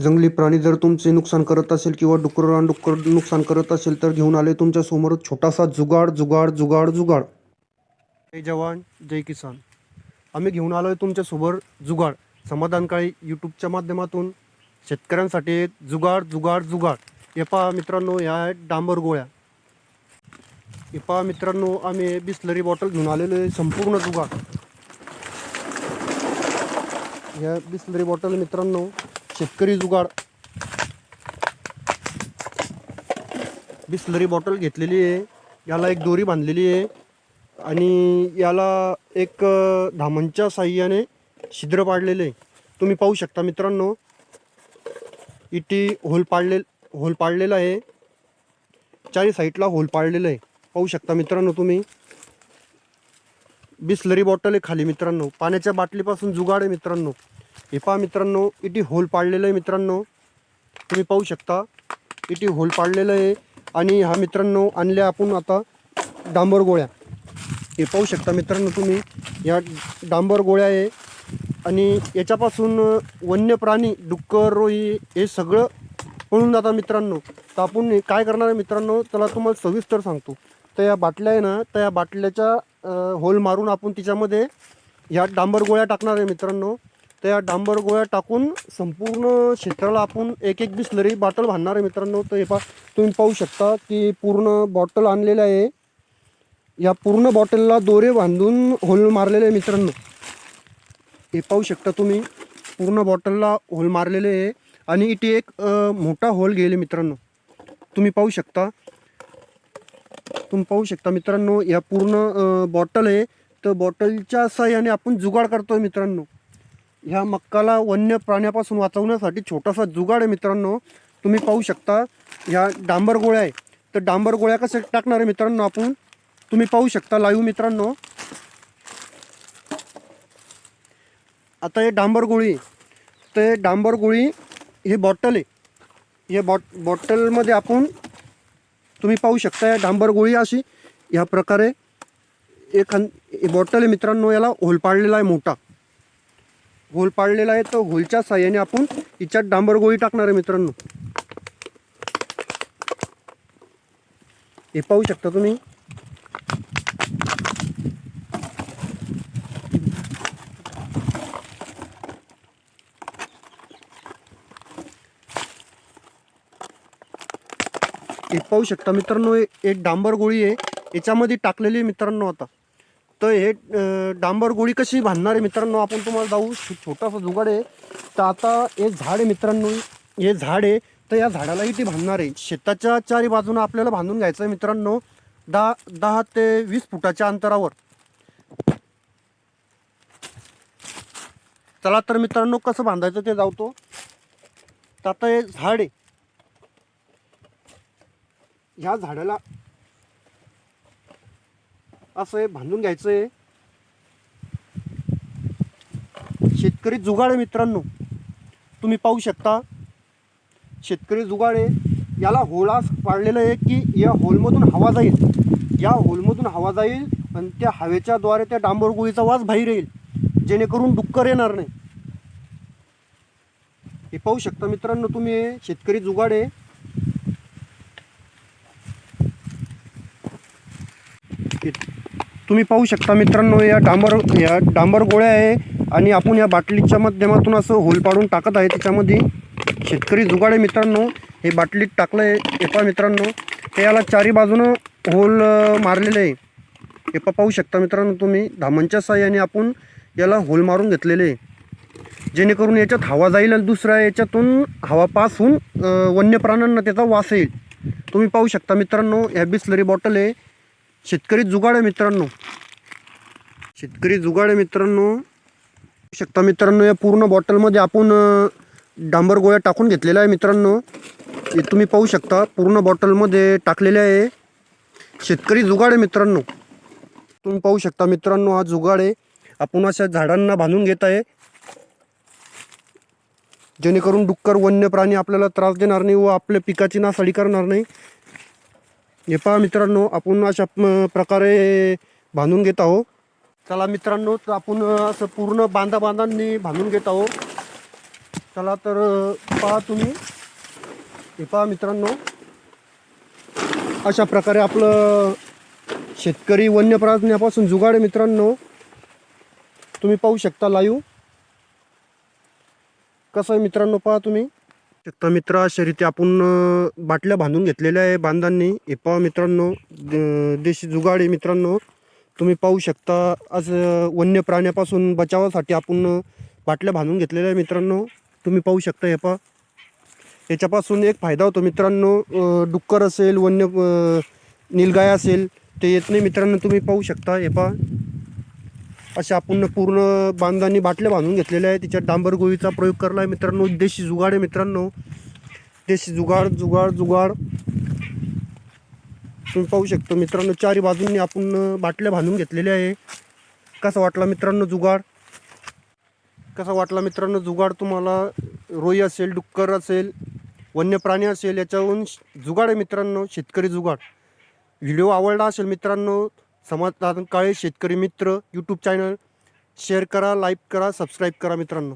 जंगली प्राणी जर तुमचे नुकसान करत असेल किंवा डुक्कर डुक्कर नुकसान करत असेल तर घेऊन आले तुमच्यासमोर छोटासा जुगाड जुगाड जुगाड जुगाड. जय जवान जय किसान. आम्ही घेऊन आलोय तुमच्यासोबत जुगाड. समाधानकाळी यूट्यूबच्या माध्यमातून शेतकऱ्यांसाठी जुगाड जुगाड जुगाड. हे पहा मित्रांनो ह्या आहेत डांबर गोळ्या. हे पहा मित्रांनो आम्ही बिस्लरी बॉटल घेऊन आलेलो आहे संपूर्ण जुगाड. या बिस्लरी बॉटल मित्रांनो शेतकरी जुगाड. बिस्लरी बॉटल घेतलेली आहे. याला एक दोरी बांधलेली आहे. आणि याला एक अ, धामणच्या साह्याने छिद्र पाडलेले आहे. तुम्ही पाहू शकता मित्रांनो. इटी होल पाडले होल पाडलेला आहे. चारी साईडला होल पाडलेलं आहे. पाहू शकता मित्रांनो तुम्ही. बिस्लरी बॉटल आहे खाली मित्रांनो. पाण्याच्या बाटलीपासून जुगाड आहे मित्रांनो. हे पहा मित्रांनो इटी होल पाडलेलं आहे मित्रांनो. तुम्ही पाहू शकता इटी होल पाडलेलं आहे. आणि हा मित्रांनो आणल्या आपण आता डांबर गोळ्या. हे पाहू शकता मित्रांनो तुम्ही या डांबर गोळ्या आहे. आणि याच्यापासून वन्य प्राणी डुक्कर रोही हे सगळं पळून जातात मित्रांनो. तर आपण काय करणार आहे मित्रांनो त्याला तुम्हाला सविस्तर सांगतो. तर या बाटल्या आहे ना तर या बाटल्याच्या होल मारून आपण तिच्यामध्ये ह्या डांबर गोळ्या टाकणार आहे मित्रांनो. त्या डांबर गोळ्या टाकून संपूर्ण क्षेत्राला आपण एक एक बिस्लरी बॉटल बांधणार आहे मित्रांनो. तर हे पा तुम्ही पाहू शकता की पूर्ण बॉटल आणलेलं आहे. या पूर्ण बॉटलला दोरे बांधून होल मारलेले आहे मित्रांनो. हे पाहू शकता तुम्ही पूर्ण बॉटलला होल मारलेले आहे आणि इथे एक मोठा होल गेले मित्रांनो. तुम्ही पाहू शकता. तुम्ही पाहू शकता मित्रांनो या पूर्ण बॉटल आहे. तर बॉटलच्या साह्याने आपण जुगाड करतो मित्रांनो. ह्या मक्काला वन्य प्राण्यापासून वाचवण्यासाठी छोटासा जुगाड आहे मित्रांनो. तुम्ही पाहू शकता ह्या डांबर गोळ्या आहे. तर डांबर गोळ्या कशा टाकणार आहे मित्रांनो आपण? तुम्ही पाहू शकता लाईव्ह मित्रांनो. आता हे डांबर गोळी तर डांबर गोळी हे बॉटल आहे. हे बॉट बॉटलमध्ये आपण तुम्ही पाहू शकता या डांबर गोळी अशी ह्या प्रकारे एक बॉटल आहे मित्रांनो याला होल पाडलेला आहे मोठा. घोल पाडलेला आहे तो घोलच्या साह्याने आपण हिच्यात डांबर गोळी टाकणार आहे मित्रांनो. हे पाहू शकता तुम्ही? हे पाहू शकता मित्रांनो एक डांबर गोळी आहे. याच्यामध्ये टाकलेली मित्रांनो आता. तर हे डांबर गोळी कशी बांधणार आहे मित्रांनो? आपण तुम्हाला जाऊ छोटासा जुगाड आहे. तर आता हे झाड आहे मित्रांनो हे झाड आहे. तर या झाडालाही ती बांधणार आहे. शेताच्या चारी बाजूनं आपल्याला बांधून घ्यायचं आहे मित्रांनो दहा दहा ते वीस फुटाच्या अंतरावर. चला तर मित्रांनो कसं बांधायचं ते जावतो तर आता हे झाड आहे. ह्या झाडाला असं हे बांधून घ्यायचं आहे शेतकरी जुगाड आहे मित्रांनो. तुम्ही पाहू शकता. शेतकरी जुगाड आहे. याला होळा पाडलेलं आहे की या होलमधून हवा जाईल. या होलमधून हवा जाईल आणि त्या हवेच्या द्वारे त्या डांबर गोळीचा वास बाहेर येईल. जेणेकरून डुक्कर येणार नाही. हे पाहू शकता मित्रांनो तुम्ही. शेतकरी जुगाड आहे. it तुम्ही पाहू शकता मित्रांनो या डांबर या डांबर गोळ्या आहे आणि आपण या बाटलीच्या माध्यमातून असं होल पाडून टाकत आहे. त्याच्यामध्ये शेतकरी जुगाड आहे मित्रांनो हे बाटलीत टाकलं आहे एपा मित्रांनो हे याला चारी बाजूनं होल मारलेलं मारलेले आहे. एपा पाहू शकता मित्रांनो तुम्ही धामांच्या साह्याने आपण याला होल मारून घेतलेले आहे. जेणेकरून याच्यात हवा जाईल आणि दुसऱ्या याच्यातून हवा पास होऊन वन्य प्राण्यांना त्याचा वास येईल. तुम्ही पाहू शकता मित्रांनो ह्या बिस्लरी बॉटल आहे. शेतकरी जुगाड आहे मित्रांनो. शेतकरी जुगाड आहे मित्रांनो. शकता मित्रांनो या पूर्ण बॉटलमध्ये आपण डांबर गोळ्या टाकून घेतलेल्या आहे मित्रांनो. हे तुम्ही पाहू शकता पूर्ण बॉटलमध्ये टाकलेले आहे. शेतकरी जुगाड आहे मित्रांनो. तुम्ही पाहू शकता मित्रांनो हा जुगाड आहे. आपण अशा झाडांना बांधून घेत आहे. जेणेकरून डुक्कर वन्य प्राणी आपल्याला त्रास देणार नाही व आपल्या पिकाची नासाडी करणार नाही. हे पहा मित्रांनो आपण अशा प्रकारे बांधून घेत आहोत. चला मित्रांनो तर आपण असं पूर्ण बांधा बांधांनी बांधून घेत आहोत. चला तर पहा तुम्ही. हे पहा मित्रांनो. अशा प्रकारे आपलं शेतकरी वन्य प्राण्यापासून जुगाड आहे मित्रांनो. तुम्ही पाहू शकता लाईव्ह कसं आहे मित्रांनो पहा तुम्ही. शकता मित्र अशा रीती आपण बाटल्या बांधून घेतलेल्या आहे बांधांनी. हे पहा मित्रांनो देशी जुगाड मित्रांनो. तुम्ही पाहू शकता आज वन्य प्राण्यापासून बचावासाठी आपण बाटल्या बांधून घेतलेल्या आहे मित्रांनो. तुम्ही पाहू शकता हे पहा. याच्यापासून एक फायदा होतो मित्रांनो डुक्कर असेल वन्य निलगाय असेल ते येत नाही मित्रांनो. तुम्ही पाहू शकता हे पहा. अशा आपण पूर्ण बांधांनी बाटल्या बांधून घेतलेल्या आहे तिच्यात डांबर गोळीचा प्रयोग करला आहे मित्रांनो. देशी जुगाड आहे मित्रांनो. देशी जुगाड जुगाड जुगाड. तुम्ही पाहू शकता मित्रांनो चारी बाजूंनी आपण बाटल्या बांधून घेतलेल्या आहे. कसा वाटला मित्रांनो जुगाड? कसा वाटला मित्रांनो जुगाड? तुम्हाला रोई असेल डुक्कर असेल वन्य प्राणी असेल याच्याहून जुगाड आहे मित्रांनो शेतकरी जुगाड. व्हिडिओ आवडला असेल मित्रांनो समाधान काळे शेतकरी मित्र यूट्यूब चॅनल शेअर करा लाईक करा सबस्क्राईब करा मित्रांनो.